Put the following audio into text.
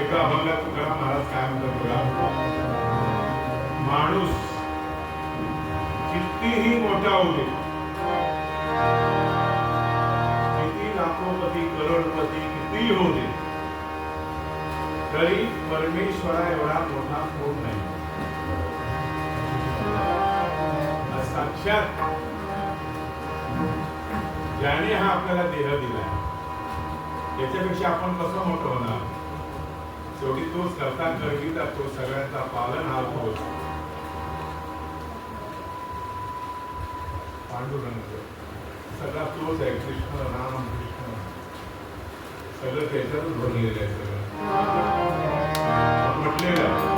एका अभंगात तुकाराम महाराज काय म्हणतात बघा? माणूस कितीही मोठा होते किती लाखोपती करोडपती कितीही होऊ दे तरी परमेश्वरा एवढा मोठा होत नाही? साक्षात ज्याने हा आपल्याला देह दिला त्याच्यापेक्षा आपण कसं मोठं होणार? शेवटी तोच करता करविता तो सगळ्यांचा पालन हा तोच. पांडुरंग. सगळा तोच आहे कृष्ण राम कृष्ण. सगळं त्याच्यातच भरलेलं आहे सगळं. म्हटलेलं